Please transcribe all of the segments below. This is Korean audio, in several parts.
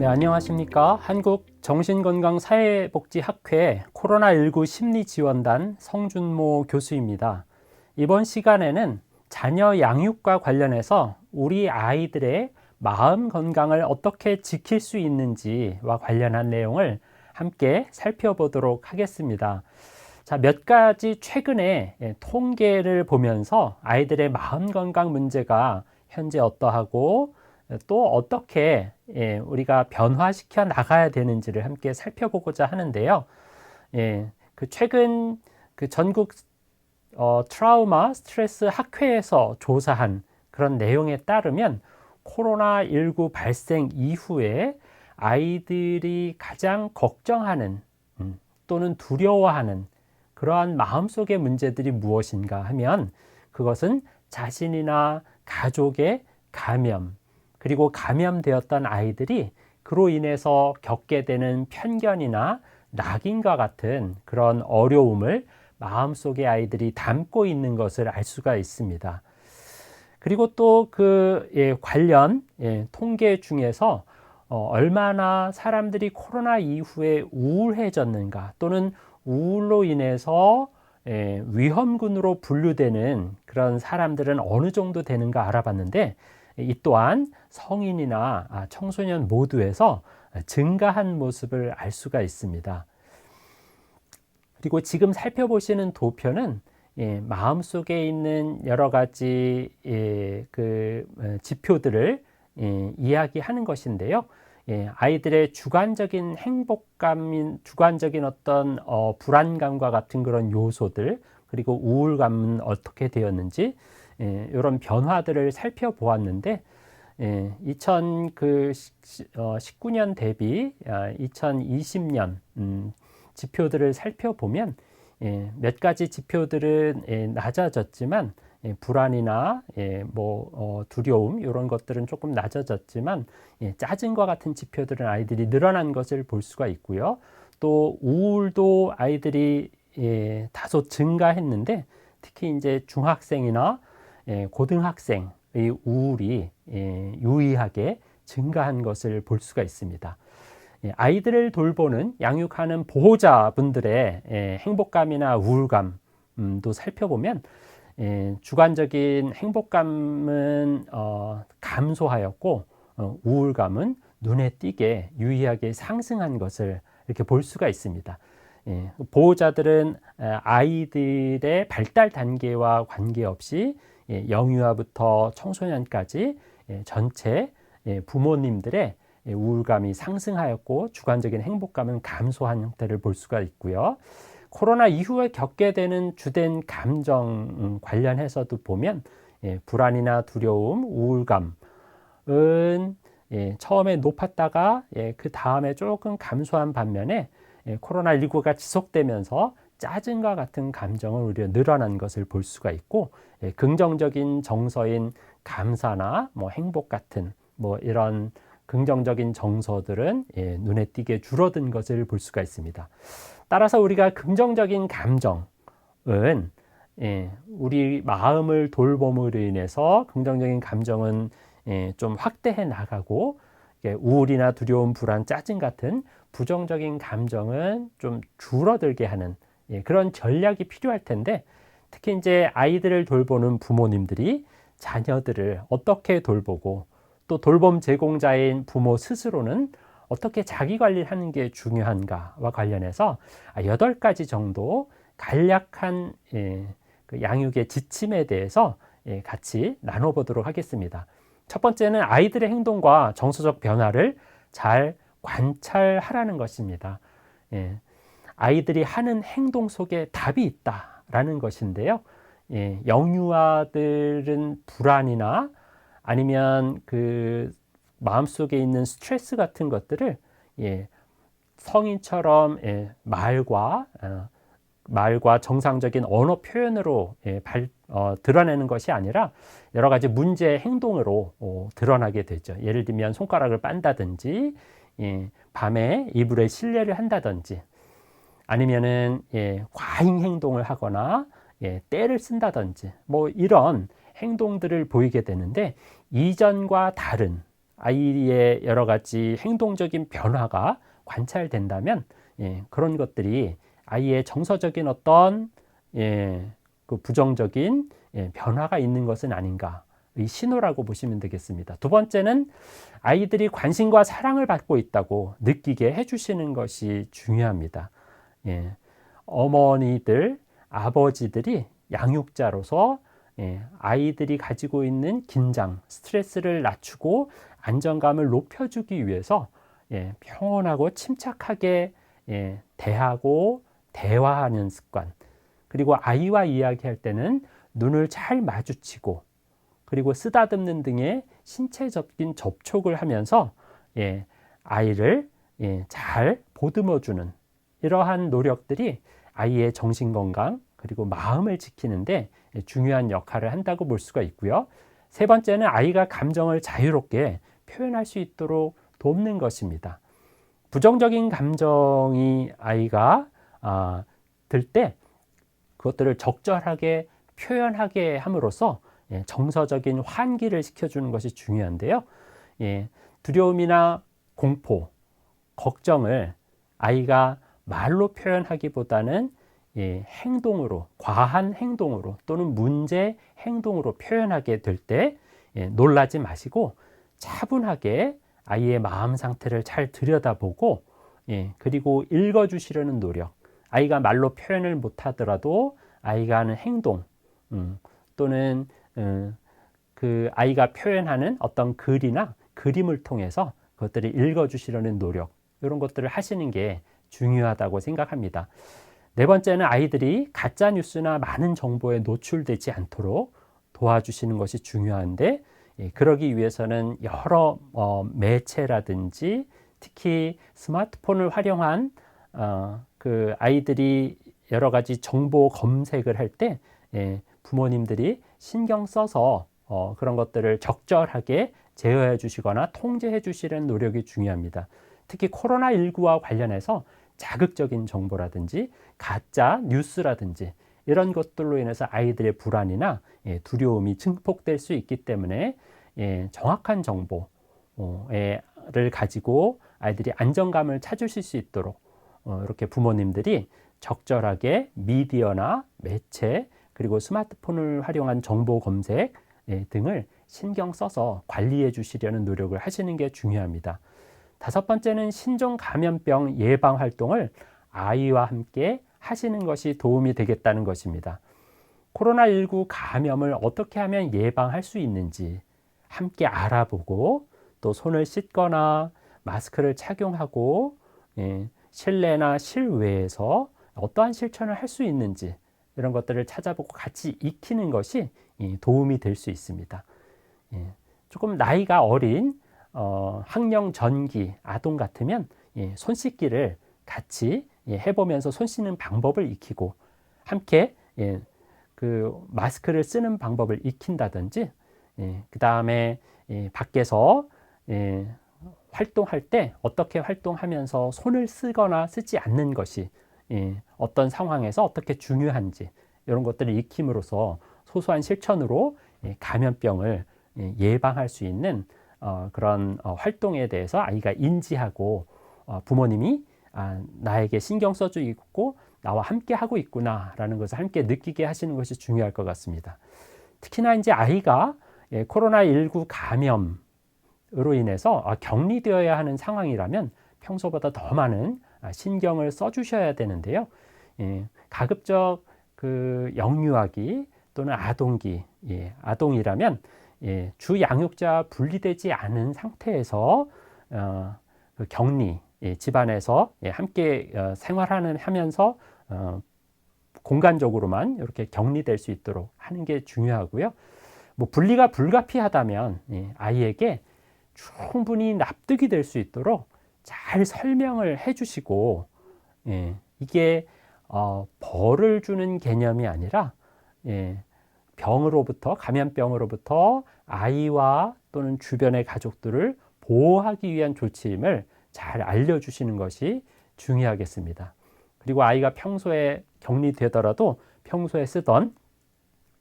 네, 안녕하십니까. 한국 정신건강사회복지학회 코로나19 심리지원단 성준모 교수입니다. 이번 시간에는 자녀 양육과 관련해서 우리 아이들의 마음 건강을 어떻게 지킬 수 있는지와 관련한 내용을 함께 살펴보도록 하겠습니다. 자, 몇 가지 최근에 예, 통계를 보면서 아이들의 마음 건강 문제가 현재 어떠하고 또 어떻게 예, 우리가 변화시켜 나가야 되는지를 함께 살펴보고자 하는데요. 예, 그 최근 그 전국 어, 트라우마 스트레스 학회에서 조사한 그런 내용에 따르면 코로나19 발생 이후에 아이들이 가장 걱정하는 음, 또는 두려워하는 그러한 마음속의 문제들이 무엇인가 하면 그것은 자신이나 가족의 감염, 그리고 감염되었던 아이들이 그로 인해서 겪게 되는 편견이나 낙인과 같은 그런 어려움을 마음속에 아이들이 담고 있는 것을 알 수가 있습니다. 그리고 또그 예, 관련 예, 통계 중에서 어, 얼마나 사람들이 코로나 이후에 우울해졌는가 또는 우울로 인해서 예, 위험군으로 분류되는 그런 사람들은 어느 정도 되는가 알아봤는데 이 또한 성인이나 아, 청소년 모두에서 증가한 모습을 알 수가 있습니다. 그리고 지금 살펴보시는 도표는 예, 마음 속에 있는 여러 가지 예, 그 어, 지표들을 예, 이야기하는 것인데요. 예, 아이들의 주관적인 행복감인 주관적인 어떤 어, 불안감과 같은 그런 요소들 그리고 우울감은 어떻게 되었는지 예, 이런 변화들을 살펴보았는데 예, 2019년 어, 대비 아, 2020년 음, 지표들을 살펴보면 예, 몇 가지 지표들은 예, 낮아졌지만 예, 불안이나 예, 뭐 어, 두려움 이런 것들은 조금 낮아졌지만 예, 짜증과 같은 지표들은 아이들이 늘어난 것을 볼 수가 있고요. 또 우울도 아이들이 예, 다소 증가했는데 특히 이제 중학생이나 예, 고등학생의 우울이 예, 유의하게 증가한 것을 볼 수가 있습니다. 예, 아이들을 돌보는 양육하는 보호자분들의 행복감이나 우울감도 살펴보면 주관적인 행복감은 어, 감소하였고 어, 우울감은 눈에 띄게 유의하게 상승한 것을 이렇게 볼 수가 있습니다. 보호자들은 아이들의 발달 단계와 관계없이 예, 영유아부터 청소년까지 예, 전체 예, 부모님들의 우울감이 상승하였고 주관적인 행복감은 감소한 형태를 볼 수가 있고요. 코로나 이후에 겪게 되는 주된 감정 음, 관련해서도 보면 불안이나 두려움, 우울감은 처음에 높았다가 그 다음에 조금 감소한 반면에 코로나19가 지속되면서 짜증과 같은 감정을 우리가 늘어난 것을 볼 수가 있고 예, 긍정적인 정서인 감사나 뭐 행복 같은 뭐 이런 긍정적인 정서들은 예, 눈에 띄게 줄어든 것을 볼 수가 있습니다. 따라서 우리가 긍정적인 감정은 예, 우리 마음을 돌봄으로 인해서 긍정적인 감정은 예, 좀 확대해 나가고 예, 우울이나 두려움, 불안, 짜증 같은 부정적인 감정은 좀 줄어들게 하는 예, 그런 전략이 필요할 텐데 특히 이제 아이들을 돌보는 부모님들이 자녀들을 어떻게 돌보고 또 돌봄 제공자인 부모 스스로는 어떻게 자기 관리를 하는 게 중요한가와 관련해서 여덟 가지 정도 간략한 예, 그 양육의 지침에 대해서 예, 같이 나눠보도록 하겠습니다. 첫 번째는 아이들의 행동과 정서적 변화를 잘 관찰하라는 것입니다. 예, 아이들이 하는 행동 속에 답이 있다라는 것인데요. 예, 영유아들은 불안이나 아니면 그 마음속에 있는 스트레스 같은 것들을 예, 성인처럼 예, 말과 어, 말과 정상적인 언어 표현으로 예, 발, 어, 드러내는 것이 아니라 여러 가지 문제 행동으로 어, 드러나게 되죠. 예를 들면 손가락을 빤다든지 예, 밤에 이불에 실례를 한다든지 아니면은 예, 과잉 행동을 하거나 예, 때를 쓴다든지 뭐 이런 행동들을 보이게 되는데 이전과 다른 아이의 여러 가지 행동적인 변화가 관찰된다면 예, 그런 것들이 아이의 정서적인 어떤 예, 그 부정적인 예, 변화가 있는 것은 아닌가 이 신호라고 보시면 되겠습니다. 두 번째는 아이들이 관심과 사랑을 받고 있다고 느끼게 해주시는 것이 중요합니다. 예, 어머니들, 아버지들이 양육자로서 예, 아이들이 가지고 있는 긴장, 스트레스를 낮추고 안정감을 높여주기 위해서 예, 평온하고 침착하게 예, 대하고 대화하는 습관, 그리고 아이와 이야기할 때는 눈을 잘 마주치고 그리고 쓰다듬는 등의 신체적인 접촉을 하면서 예, 아이를 예, 잘 보듬어주는 이러한 노력들이 아이의 정신 건강 그리고 마음을 지키는데 중요한 역할을 한다고 볼 수가 있고요. 세 번째는 아이가 감정을 자유롭게 표현할 수 있도록 돕는 것입니다. 부정적인 감정이 아이가 아, 들 때 그것들을 적절하게 표현하게 함으로써 예, 정서적인 환기를 시켜주는 것이 중요한데요. 예, 두려움이나 공포, 걱정을 아이가 말로 표현하기보다는 예, 행동으로, 과한 행동으로 또는 문제 행동으로 표현하게 될때 예, 놀라지 마시고 차분하게 아이의 마음 상태를 잘 들여다보고 예, 그리고 읽어주시려는 노력. 아이가 말로 표현을 못하더라도 아이가 하는 행동 음, 또는 음, 그 아이가 표현하는 어떤 글이나 그림을 통해서 그것들을 읽어주시려는 노력 이런 것들을 하시는 게 중요하다고 생각합니다. 네 번째는 아이들이 가짜 뉴스나 많은 정보에 노출되지 않도록 도와주시는 것이 중요한데 예, 그러기 위해서는 여러 어, 매체라든지 특히 스마트폰을 활용한 어, 그 아이들이 여러 가지 정보 검색을 할때 예, 부모님들이 신경 써서 어, 그런 것들을 적절하게 제어해 주시거나 통제해 주시는 노력이 중요합니다. 특히 코로나19와 관련해서 자극적인 정보라든지 가짜 뉴스라든지 이런 것들로 인해서 아이들의 불안이나 예, 두려움이 증폭될 수 있기 때문에 예, 정확한 정보를 가지고 아이들이 안정감을 찾으실 수 있도록 어, 이렇게 부모님들이 적절하게 미디어나 매체 그리고 스마트폰을 활용한 정보 검색 예, 등을 신경 써서 관리해 주시려는 노력을 하시는 게 중요합니다. 다섯 번째는 신종 감염병 예방 활동을 아이와 함께 하시는 것이 도움이 되겠다는 것입니다. 코로나19 감염을 어떻게 하면 예방할 수 있는지 함께 알아보고 또 손을 씻거나 마스크를 착용하고 예, 실내나 실외에서 어떠한 실천을 할 수 있는지 이런 것들을 찾아보고 같이 익히는 것이 도움이 될 수 있습니다. 예, 조금 나이가 어린 어, 학령 전기 아동 같으면 예, 손 씻기를 같이 예, 해보면서 손 씻는 방법을 익히고 함께 그 마스크를 쓰는 방법을 익힌다든지 그 다음에 밖에서 활동할 때 어떻게 활동하면서 손을 쓰거나 쓰지 않는 것이 예, 어떤 상황에서 어떻게 중요한지 이런 것들을 익힘으로써 소소한 실천으로 예, 감염병을 예, 예방할 수 있는 어, 그런 어, 활동에 대해서 아이가 인지하고 어, 부모님이 아, 나에게 신경 써주고 나와 함께 하고 있구나라는 것을 함께 느끼게 하시는 것이 중요할 것 같습니다. 특히나 이제 아이가 예, 코로나19 감염 으로 인해서 아, 격리되어야 하는 상황이라면 평소보다 더 많은 아, 신경을 써주셔야 되는데요. 예, 가급적 그 영유아기 또는 아동기, 예, 아동이라면 예, 주 양육자 분리되지 않은 상태에서 어, 그 격리, 예, 집안에서 예, 함께 어, 생활하는 하면서 어, 공간적으로만 이렇게 격리될 수 있도록 하는 게 중요하고요. 뭐 분리가 불가피하다면 예, 아이에게 충분히 납득이 될 수 있도록 잘 설명을 해주시고 예, 이게 어, 벌을 주는 개념이 아니라 예, 병으로부터 감염병으로부터 아이와 또는 주변의 가족들을 보호하기 위한 조치임을 잘 알려주시는 것이 중요하겠습니다. 그리고 아이가 평소에 격리되더라도 평소에 쓰던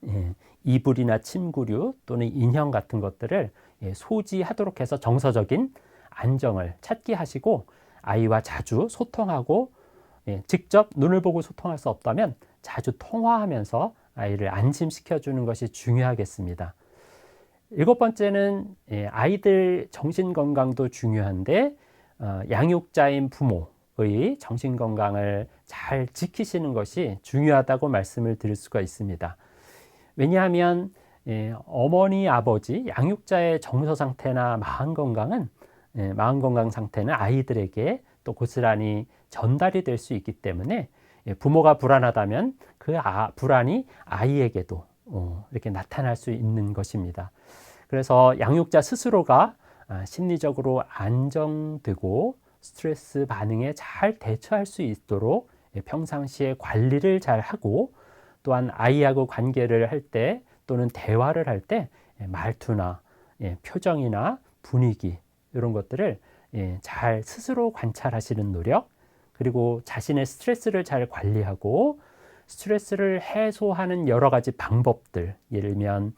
예, 이불이나 침구류 또는 인형 같은 것들을 예, 소지하도록 해서 정서적인 안정을 찾게 하시고 아이와 자주 소통하고 예, 직접 눈을 보고 소통할 수 없다면 자주 통화하면서 아이를 안심시켜 주는 것이 중요하겠습니다. 일곱 번째는 예, 아이들 정신 건강도 중요한데 어, 양육자인 부모의 정신 건강을 잘 지키시는 것이 중요하다고 말씀을 드릴 수가 있습니다. 왜냐하면 예, 어머니, 아버지, 양육자의 정서 상태나 마음 건강은 예, 마음 건강 상태는 아이들에게 또 고스란히 전달이 될 수 있기 때문에 예, 부모가 불안하다면 그 아, 불안이 아이에게도 어, 이렇게 나타날 수 있는 것입니다. 그래서 양육자 스스로가 아, 심리적으로 안정되고 스트레스 반응에 잘 대처할 수 있도록 예, 평상시에 관리를 잘 하고 또한 아이하고 관계를 할 때 또는 대화를 할 때 말투나 표정이나 분위기 이런 것들을 잘 스스로 관찰하시는 노력 그리고 자신의 스트레스를 잘 관리하고 스트레스를 해소하는 여러 가지 방법들 예를 들면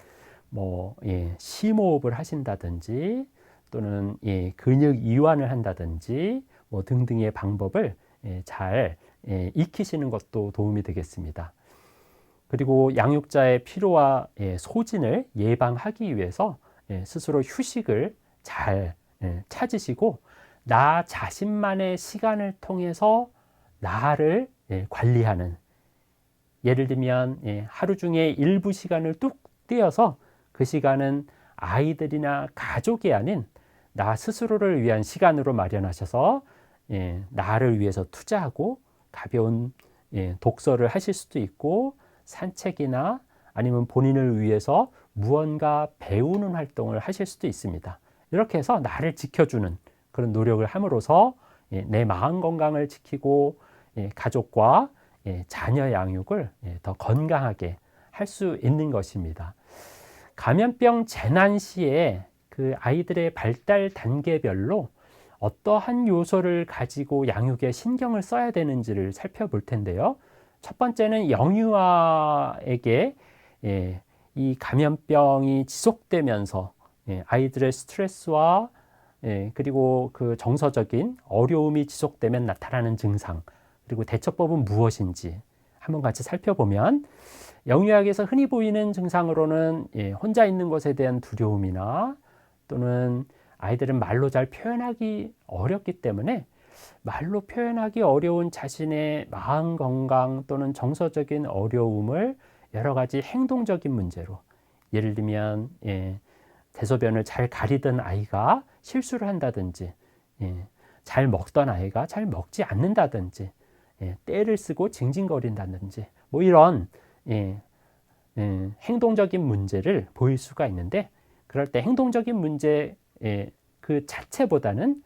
뭐 예, 심호흡을 하신다든지 또는 예, 근육 이완을 한다든지 뭐 등등의 방법을 예, 잘 예, 익히시는 것도 도움이 되겠습니다. 그리고 양육자의 피로와 예, 소진을 예방하기 위해서 예, 스스로 휴식을 잘 예, 찾으시고 나 자신만의 시간을 통해서 나를 예, 관리하는 예를 들면 예, 하루 중에 일부 시간을 뚝 떼어서 그 시간은 아이들이나 가족이 아닌 나 스스로를 위한 시간으로 마련하셔서 예, 나를 위해서 투자하고 가벼운 예, 독서를 하실 수도 있고 산책이나 아니면 본인을 위해서 무언가 배우는 활동을 하실 수도 있습니다. 이렇게 해서 나를 지켜주는 그런 노력을 함으로써 예, 내 마음 건강을 지키고 예, 가족과 예, 자녀 양육을 더 건강하게 할 수 있는 것입니다. 감염병 재난 시에 그 아이들의 발달 단계별로 어떠한 요소를 가지고 양육에 신경을 써야 되는지를 살펴볼 텐데요. 첫 번째는 영유아에게 이 감염병이 지속되면서 아이들의 스트레스와 예, 그리고 그 정서적인 어려움이 지속되면 나타나는 증상, 그리고 대처법은 무엇인지 한번 같이 살펴보면 영유아에서 흔히 보이는 증상으로는 예, 혼자 있는 것에 대한 두려움이나 또는 아이들은 말로 잘 표현하기 어렵기 때문에 말로 표현하기 어려운 자신의 마음 건강 또는 정서적인 어려움을 여러 가지 행동적인 문제로 예를 들면 예, 대소변을 잘 가리던 아이가 실수를 한다든지 예, 잘 먹던 아이가 잘 먹지 않는다든지 예, 때를 쓰고 징징거린다든지 뭐 이런 예, 예, 행동적인 문제를 보일 수가 있는데 그럴 때 행동적인 문제 예, 그 자체보다는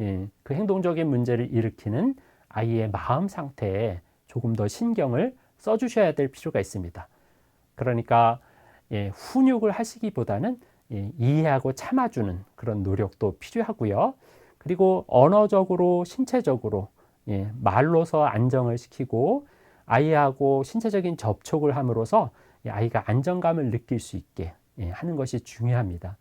예, 그 행동적인 문제를 일으키는 아이의 마음 상태에 조금 더 신경을 써주셔야 될 필요가 있습니다. 그러니까 예, 훈육을 하시기보다는 예, 이해하고 참아주는 그런 노력도 필요하고요. 그리고 언어적으로, 신체적으로 예, 말로서 안정을 시키고 아이하고 신체적인 접촉을 함으로써 아이가 안정감을 느낄 수 있게 예, 하는 것이 중요합니다.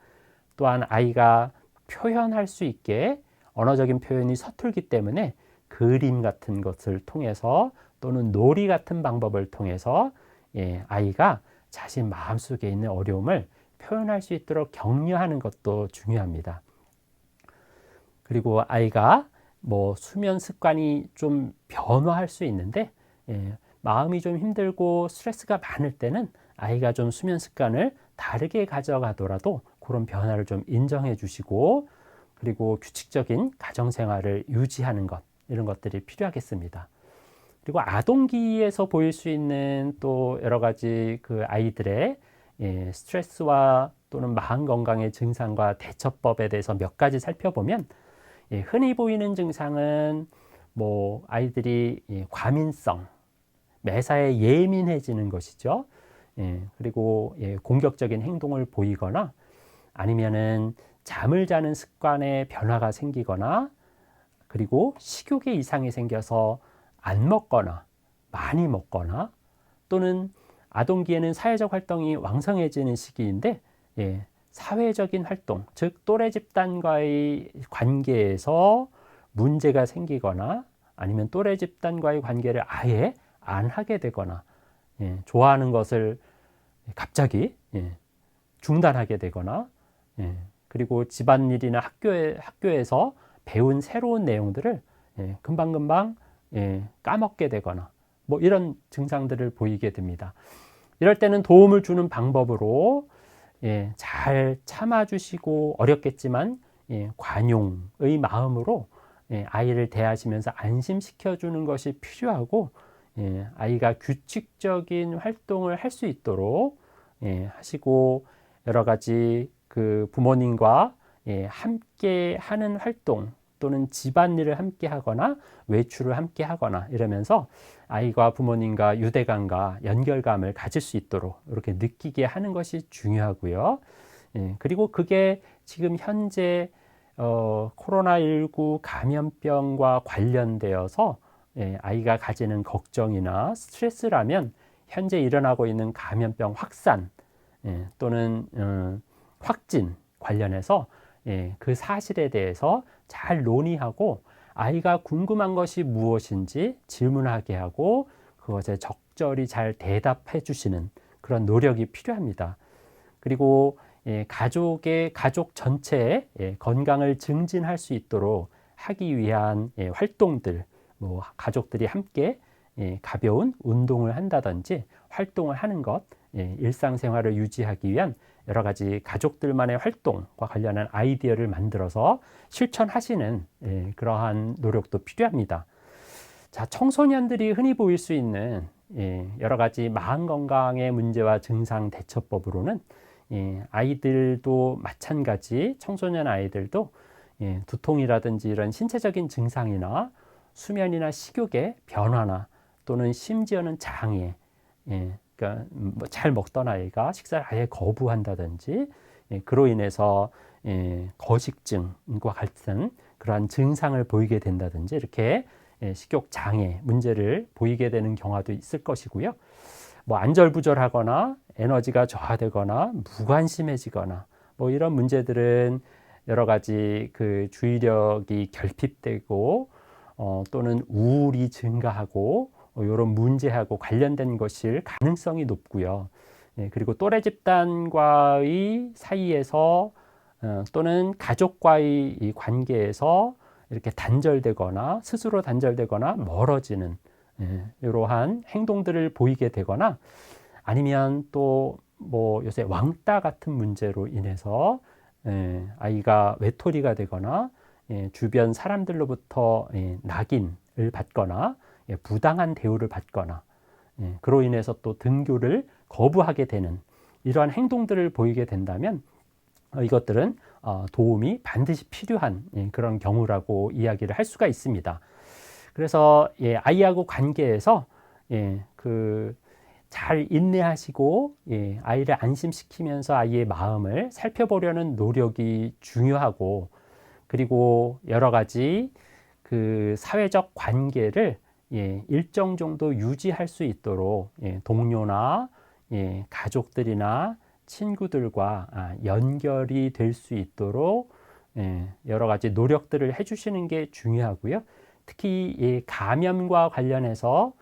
또한 아이가 표현할 수 있게 언어적인 표현이 서툴기 때문에 그림 같은 것을 통해서 또는 놀이 같은 방법을 통해서 예, 아이가 자신 마음속에 있는 어려움을 표현할 수 있도록 격려하는 것도 중요합니다. 그리고 아이가 뭐 수면 습관이 좀 변화할 수 있는데 예, 마음이 좀 힘들고 스트레스가 많을 때는 아이가 좀 수면 습관을 다르게 가져가더라도 그런 변화를 좀 인정해 주시고 그리고 규칙적인 가정 생활을 유지하는 것 이런 것들이 필요하겠습니다. 그리고 아동기에서 보일 수 있는 또 여러 가지 그 아이들의 예, 스트레스와 또는 마음 건강의 증상과 대처법에 대해서 몇 가지 살펴보면 예, 흔히 보이는 증상은 뭐 아이들이 예, 과민성, 매사에 예민해지는 것이죠. 예, 그리고 예, 공격적인 행동을 보이거나 아니면은 잠을 자는 습관에 변화가 생기거나 그리고 식욕의 이상이 생겨서 안 먹거나 많이 먹거나 또는 아동기에는 사회적 활동이 왕성해지는 시기인데 예, 사회적인 활동, 즉 또래 집단과의 관계에서 문제가 생기거나 아니면 또래 집단과의 관계를 아예 안 하게 되거나 예, 좋아하는 것을 갑자기 예, 중단하게 되거나 예, 그리고 집안일이나 학교에, 학교에서 배운 새로운 내용들을 예, 금방금방 예, 까먹게 되거나 뭐 이런 증상들을 보이게 됩니다. 이럴 때는 도움을 주는 방법으로 예, 잘 참아주시고 어렵겠지만 예, 관용의 마음으로 예, 아이를 대하시면서 안심시켜주는 것이 필요하고 예, 아이가 규칙적인 활동을 할 수 있도록 예, 하시고 여러 가지 그 부모님과 예, 함께 하는 활동 또는 집안일을 함께 하거나 외출을 함께 하거나 이러면서 아이가 부모님과 유대감과 연결감을 가질 수 있도록 이렇게 느끼게 하는 것이 중요하고요. 예, 그리고 그게 지금 현재 어, 코로나19 감염병과 관련되어서 예, 아이가 가지는 걱정이나 스트레스라면 현재 일어나고 있는 감염병 확산 예, 또는 음, 확진 관련해서 예, 그 사실에 대해서 잘 논의하고 아이가 궁금한 것이 무엇인지 질문하게 하고 그것에 적절히 잘 대답해 주시는 그런 노력이 필요합니다. 그리고 예, 가족의 가족 전체의 예, 건강을 증진할 수 있도록 하기 위한 예, 활동들, 뭐 가족들이 함께 예, 가벼운 운동을 한다든지 활동을 하는 것, 예, 일상생활을 유지하기 위한 여러 가지 가족들만의 활동과 관련한 아이디어를 만들어서 실천하시는 예, 그러한 노력도 필요합니다. 자, 청소년들이 흔히 보일 수 있는 예, 여러 가지 마음 건강의 문제와 증상 대처법으로는 예, 아이들도 마찬가지 청소년 아이들도 예, 두통이라든지 이런 신체적인 증상이나 수면이나 식욕의 변화나 또는 심지어는 장애, 예, 그러니까 뭐잘 먹던 아이가 식사를 아예 거부한다든지 예, 그로 인해서 예, 거식증과 같은 그러한 증상을 보이게 된다든지 이렇게 예, 식욕 장애 문제를 보이게 되는 경우도 있을 것이고요. 뭐 안절부절하거나 에너지가 저하되거나 무관심해지거나 뭐 이런 문제들은 여러 가지 그 주의력이 결핍되고 어, 또는 우울이 증가하고 어, 이런 문제하고 관련된 것일 가능성이 높고요. 예, 그리고 또래 집단과의 사이에서 어, 또는 가족과의 이 관계에서 이렇게 단절되거나 스스로 단절되거나 멀어지는 예, 이러한 행동들을 보이게 되거나 아니면 또 뭐 요새 왕따 같은 문제로 인해서 예, 아이가 외톨이가 되거나 예, 주변 사람들로부터 예, 낙인을 받거나 예, 부당한 대우를 받거나 예, 그로 인해서 또 등교를 거부하게 되는 이러한 행동들을 보이게 된다면 어, 이것들은 어, 도움이 반드시 필요한 예, 그런 경우라고 이야기를 할 수가 있습니다. 그래서 예, 아이하고 관계에서 예, 그잘 인내하시고 예, 아이를 안심시키면서 아이의 마음을 살펴보려는 노력이 중요하고 그리고 여러 가지 그 사회적 관계를 예, 일정 정도 유지할 수 있도록 예, 동료나 예, 가족들이나 친구들과 아, 연결이 될 수 있도록 예, 여러 가지 노력들을 해주시는 게 중요하고요. 특히 이 감염과 관련해서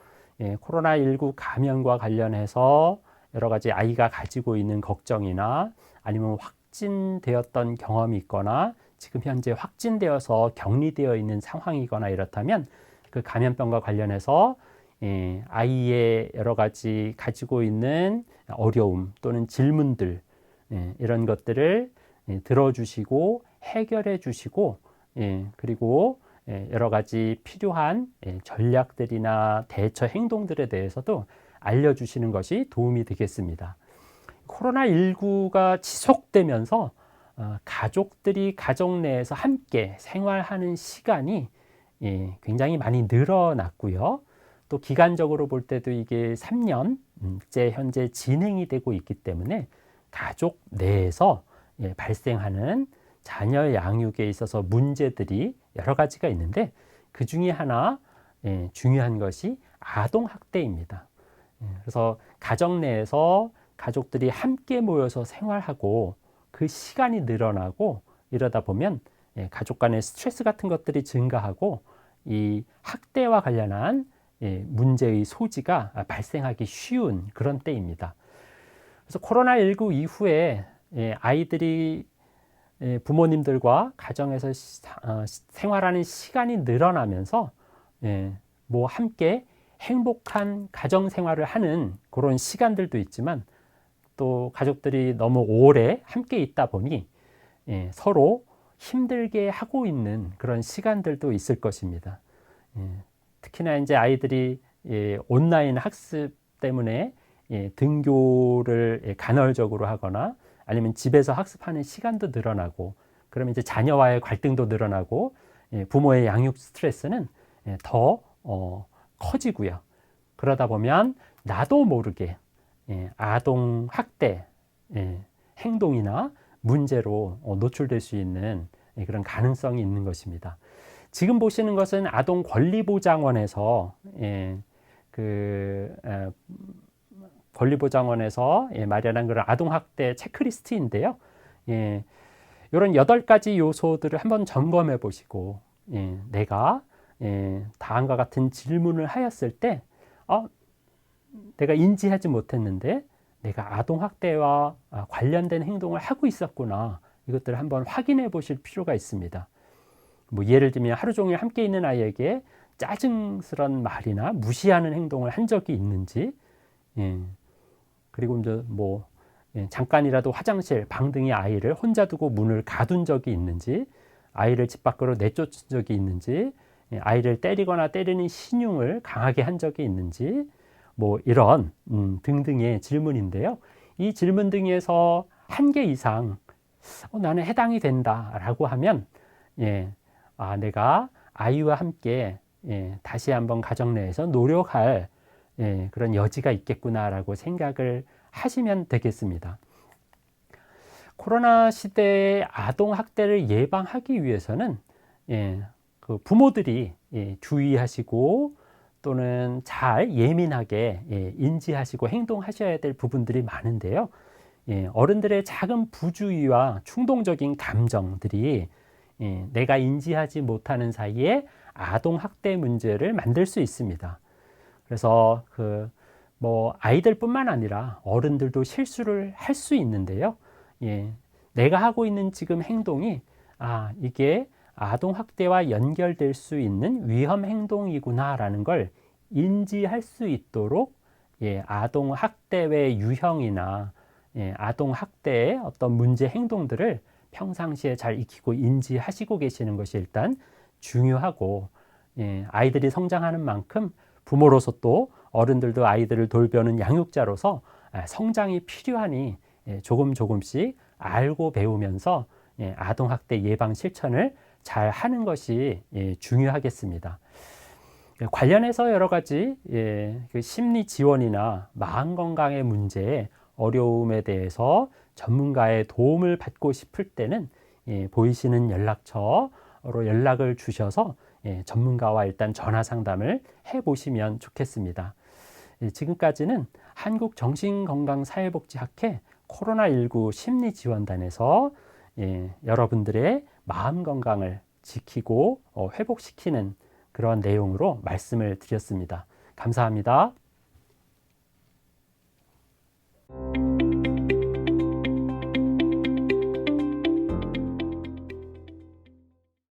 예, 코로나19 감염과 관련해서 여러 가지 아이가 가지고 있는 걱정이나 아니면 확진되었던 경험이 있거나 지금 현재 확진되어서 격리되어 있는 상황이거나 이렇다면 그 감염병과 관련해서 예, 아이의 여러 가지 가지고 있는 어려움 또는 질문들 예, 이런 것들을 예, 들어주시고 해결해 주시고 예, 그리고 예, 여러 가지 필요한 예, 전략들이나 대처 행동들에 대해서도 알려주시는 것이 도움이 되겠습니다. 코로나19가 지속되면서 어, 가족들이 가정 내에서 함께 생활하는 시간이 예, 굉장히 많이 늘어났고요. 또 기간적으로 볼 때도 이게 3년째 현재 진행이 되고 있기 때문에 가족 내에서 예, 발생하는 자녀 양육에 있어서 문제들이 여러 가지가 있는데 그 중에 하나 예, 중요한 것이 아동 학대입니다. 예, 그래서 가정 내에서 가족들이 함께 모여서 생활하고 그 시간이 늘어나고 이러다 보면 예, 가족 간의 스트레스 같은 것들이 증가하고 이 학대와 관련한 예, 문제의 소지가 발생하기 쉬운 그런 때입니다. 그래서 코로나19 이후에 예, 아이들이 예, 부모님들과 가정에서 시, 어, 생활하는 시간이 늘어나면서 예, 뭐 함께 행복한 가정 생활을 하는 그런 시간들도 있지만 또 가족들이 너무 오래 함께 있다 보니 예, 서로 힘들게 하고 있는 그런 시간들도 있을 것입니다. 예, 특히나 이제 아이들이 예, 온라인 학습 때문에 예, 등교를 예, 간헐적으로 하거나 아니면 집에서 학습하는 시간도 늘어나고 그러면 이제 자녀와의 갈등도 늘어나고 예, 부모의 양육 스트레스는 예, 더 어, 커지고요. 그러다 보면 나도 모르게 예, 아동 학대 예, 행동이나 문제로 어, 노출될 수 있는 예, 그런 가능성이 있는 것입니다. 지금 보시는 것은 아동 권리보장원에서 예, 그 에, 권리보장원에서 예, 마련한 그런 아동학대 체크리스트인데요. 예, 이런 여덟 가지 요소들을 한번 점검해 보시고 예, 내가 예, 다음과 같은 질문을 하였을 때 어, 내가 인지하지 못했는데 내가 아동학대와 아, 관련된 행동을 하고 있었구나. 이것들을 한번 확인해 보실 필요가 있습니다. 뭐 예를 들면 하루 종일 함께 있는 아이에게 짜증스런 말이나 무시하는 행동을 한 적이 있는지, 예. 그리고 이제 뭐 예, 잠깐이라도 화장실, 방 등의 아이를 혼자 두고 문을 가둔 적이 있는지, 아이를 집 밖으로 내쫓은 적이 있는지, 예, 아이를 때리거나 때리는 신용을 강하게 한 적이 있는지, 뭐 이런 음, 등등의 질문인데요. 이 질문 등에서 한 개 이상 어, 나는 해당이 된다라고 하면 예, 아, 내가 아이와 함께 예, 다시 한번 가정 내에서 노력할 예, 그런 여지가 있겠구나라고 생각을 하시면 되겠습니다. 코로나 시대의 아동 학대를 예방하기 위해서는 예, 그 부모들이 예, 주의하시고 또는 잘 예민하게 예, 인지하시고 행동하셔야 될 부분들이 많은데요. 예, 어른들의 작은 부주의와 충동적인 감정들이 예, 내가 인지하지 못하는 사이에 아동 학대 문제를 만들 수 있습니다. 그래서 그 뭐 아이들뿐만 아니라 어른들도 실수를 할 수 있는데요. 예, 내가 하고 있는 지금 행동이 아 이게 아동 학대와 연결될 수 있는 위험 행동이구나라는 걸 인지할 수 있도록 예, 아동 학대의 유형이나 예, 아동 학대의 어떤 문제 행동들을 평상시에 잘 익히고 인지하시고 계시는 것이 일단 중요하고 예, 아이들이 성장하는 만큼 부모로서 또 어른들도 아이들을 돌보는 양육자로서 아, 성장이 필요하니 예, 조금 조금씩 알고 배우면서 예, 아동학대 예방 실천을 잘 하는 것이 예, 중요하겠습니다. 예, 관련해서 여러 가지 예, 그 심리 지원이나 마음 건강의 문제에 어려움에 대해서 전문가의 도움을 받고 싶을 때는 예, 보이시는 연락처로 연락을 주셔서 예, 전문가와 일단 전화 상담을 해 보시면 좋겠습니다. 예, 지금까지는 한국정신건강사회복지학회 코로나19 심리지원단에서 예, 여러분들의 마음 건강을 지키고 어, 회복시키는 그런 내용으로 말씀을 드렸습니다. 감사합니다.